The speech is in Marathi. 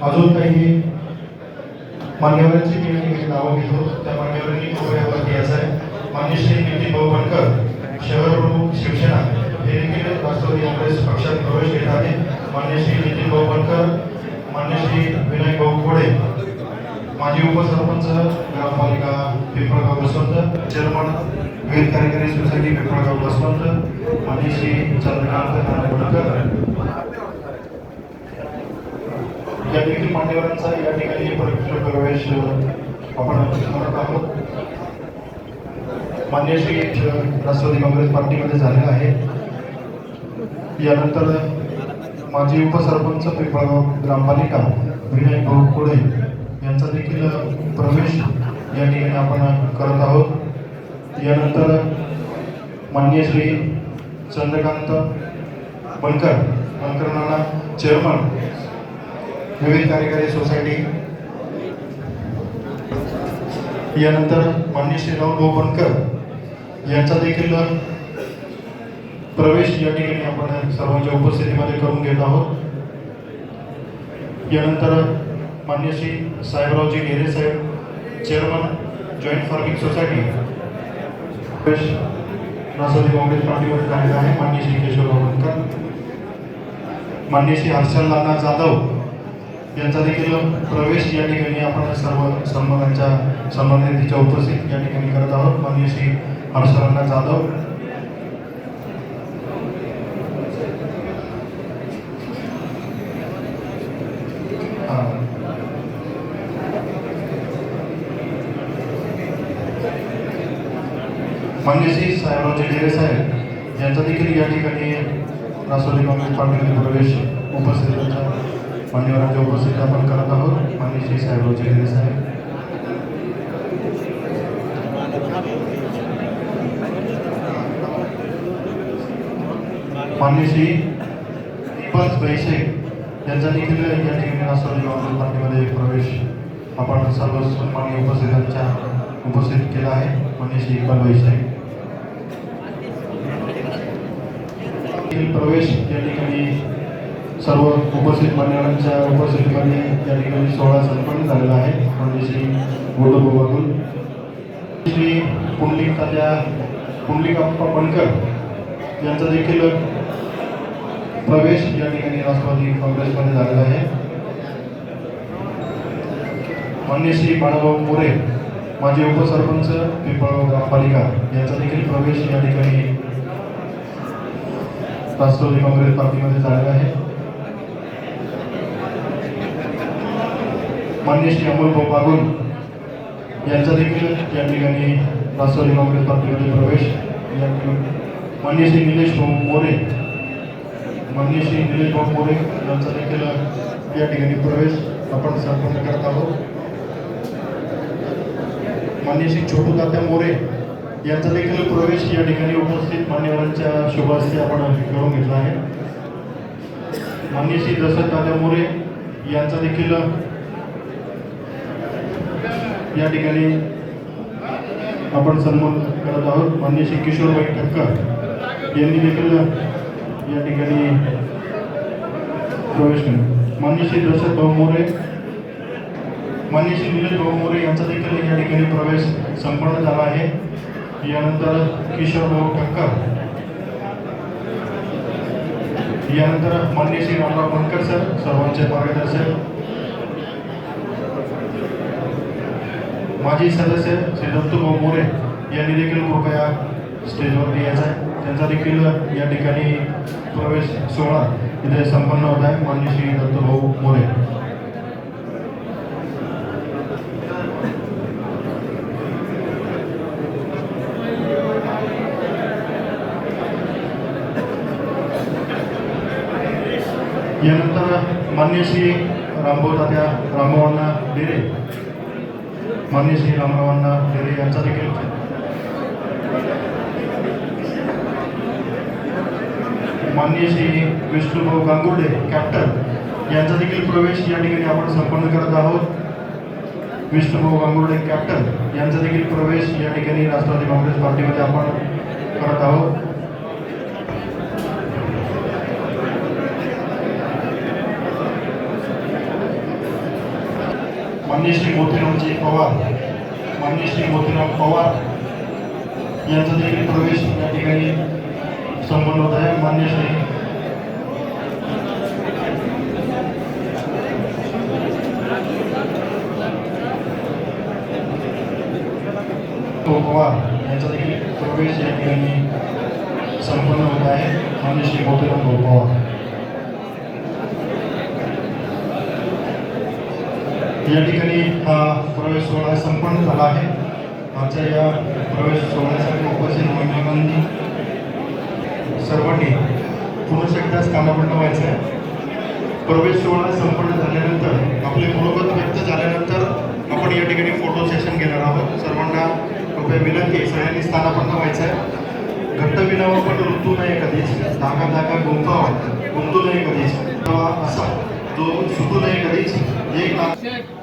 अजून काही मान्यवरांची मी या ठिकाणी नावं घेतो त्या मान्यवरांनी कृपयावरती यायचं आहे मान्य श्री नितीन भाऊ बनकर शहर प्रमुख शिवसेना हे देखील राष्ट्रवादी काँग्रेस पक्षात प्रवेश घेत आहे मान्य श्री नितीन भाऊ बनकर मान्य श्री विनायक भाऊ कोडे माजी उपसरपंच ग्रामपालिका पिंपळगाव बसवंत चेअरमन वीर कार्यकारी सोसायटी पिंपळगाव बसवंत मान्य श्री चंद्रकांत नारायणकर या देखील मान्यवरांचा या ठिकाणी परीक्षण प्रवेश आपण करत आहोत. मान्य श्री राष्ट्रवादी काँग्रेस पार्टीमध्ये झालेला आहे. यानंतर माजी उपसरपंच पिंपळगाव ग्रामपालिका विनायक भाऊ कोडे यांचा देखील प्रवेश या ठिकाणी आपण करत आहोत. यानंतर मान्य श्री चंद्रकांत बनकर बनकर चेअरमन विविध कार्यकारी सोसायटी यानंतर मान्य श्री राहुल भाऊ बनकर यांचा देखील प्रवेश या ठिकाणी आपण सर्वांच्या उपस्थितीमध्ये करून घेत आहोत. यानंतर मान्य श्री साहेबरावजी ढेरे साहेब chairman joint farming society Rashtrawadi Congress पार्टीमध्ये झालेला आहे. मान्य श्री केशवराव बनकर मान्य श्री हर्षल जाधव यांचा देखील प्रवेश या ठिकाणी आपण सर्व सन्मानांच्या सन्मानितीच्या उपस्थित या ठिकाणी करत आहोत. मान्य श्री हर्षरांना जाधव हा. मान्य श्री साहेब यांचा देखील या ठिकाणी रासोली काँग्रेस पार्टीमध्ये प्रवेश उपस्थित मान्यवरांच्या उपस्थितीत आपण करत आहोत. मान्य श्री साहेबराव चेहरे साहेब. मान्य श्री दीपक बैसे त्यांचा देखील या ठिकाणी असं काँग्रेस पार्टीमध्ये प्रवेश आपण सर्व सन्मान्य उपस्थितांच्या उपस्थित केला आहे. मान्य श्री इक्बाल प्रवेश या ठिकाणी सर्व उपस्थित मान्यवरांच्या उपस्थितीमध्ये या ठिकाणी सोहळा संपन्न झालेला आहे. म्हणजे श्री गोडू श्री पुंडलिक तात्या पुंडलिकाप्पा पणकर यांचा देखील प्रवेश या ठिकाणी राष्ट्रवादी काँग्रेसमध्ये झालेला आहे. मान्य श्री बाळाभाऊ मोरे माजी उपसरपंच पिंपळगाव ग्रामपालिका यांचा देखील प्रवेश या ठिकाणी राष्ट्रवादी काँग्रेस पार्टीमध्ये झालेला आहे. मान्य श्री अमोलभाऊ बागुल यांचा देखील या ठिकाणी राष्ट्रवादी काँग्रेस पार्टीमध्ये प्रवेश मान्य श्री निलेश भाऊ मोरे माननीय श्री निलेश भाऊ मोरे यांचा देखील या ठिकाणी प्रवेश आपण संपन्न करत आहोत. माननीय श्री छोटू तात्या मोरे यांचा देखील प्रवेश या ठिकाणी उपस्थित मान्यवरांच्या शुभ आपण करून घेतला आहे. माननीय श्री दशरथ तात्या मोरे यांचा देखील या ठिकाणी आपण सन्मान करत आहोत. मान्य श्री किशोरभाई ठक्कर यांनी देखील या ठिकाणी प्रवेश केला मान्य श्री दशरथ भाऊ मोरे मान्य श्री निलेश भाऊ मोरे यांचा देखील या ठिकाणी प्रवेश संपन्न झाला आहे. यानंतर किशोर भाऊ ठक्कर यानंतर मान्य श्री रामराव बनकर सर सर्वांचे मार्गदर्शक. माजी सदस्य श्री दत्तूभाऊ मोरे यांनी देखील कृपया स्टेजवरती यायचं आहे. त्यांचा देखील या ठिकाणी प्रवेश सोहळा इथे संपन्न होत आहे मान्य श्री दत्तूभाऊ मोरे यानंतर मान्य श्री रामभाऊ तात्या रामभावांना डेरे मान्य श्री रामरावांना डेरे यांचा देखील माननीय श्री विष्णुभाऊ गांगुर्डे कॅप्टन यांचा देखील प्रवेश या ठिकाणी आपण संपन्न करत आहोत. विष्णुभाऊ गांगुर्डे कॅप्टन यांचा देखील प्रवेश या ठिकाणी राष्ट्रवादी काँग्रेस पार्टीमध्ये आपण करत आहोत. माननीय श्री मोतीरामजी पवार माननीय श्री मोतीराम पवार यांचा देखील प्रवेश या ठिकाणी संपन्न होत आहे. मान्य श्री. पवार यांचा देखील प्रवेश या ठिकाणी संपन्न होत आहे. मान्य श्री मोतीराम भाऊ पवार. या ठिकाणी हा प्रवेश सोहळा संपन्न झाला आहे. आमच्या या प्रवेश सोहळ्यासाठी उपस्थित मान्यवरांनी सर्वांनी पुन्हा एकदाच कानापडणं व्हायचं आहे. प्रवेश सोहळा संपन्न झाल्यानंतर आपले मनोगत व्यक्त झाल्यानंतर आपण या ठिकाणी फोटो सेशन घेणार आहोत. सर्वांना कृपया विनंती सगळ्यांनी स्थानापन्न व्हायचं आहे. घट्ट विणावा पण ऋतू नाही कधीच. धागा धागा गुंफावा गुंतू नाही कधीच. असा जो सुटू नाही कधीच. एक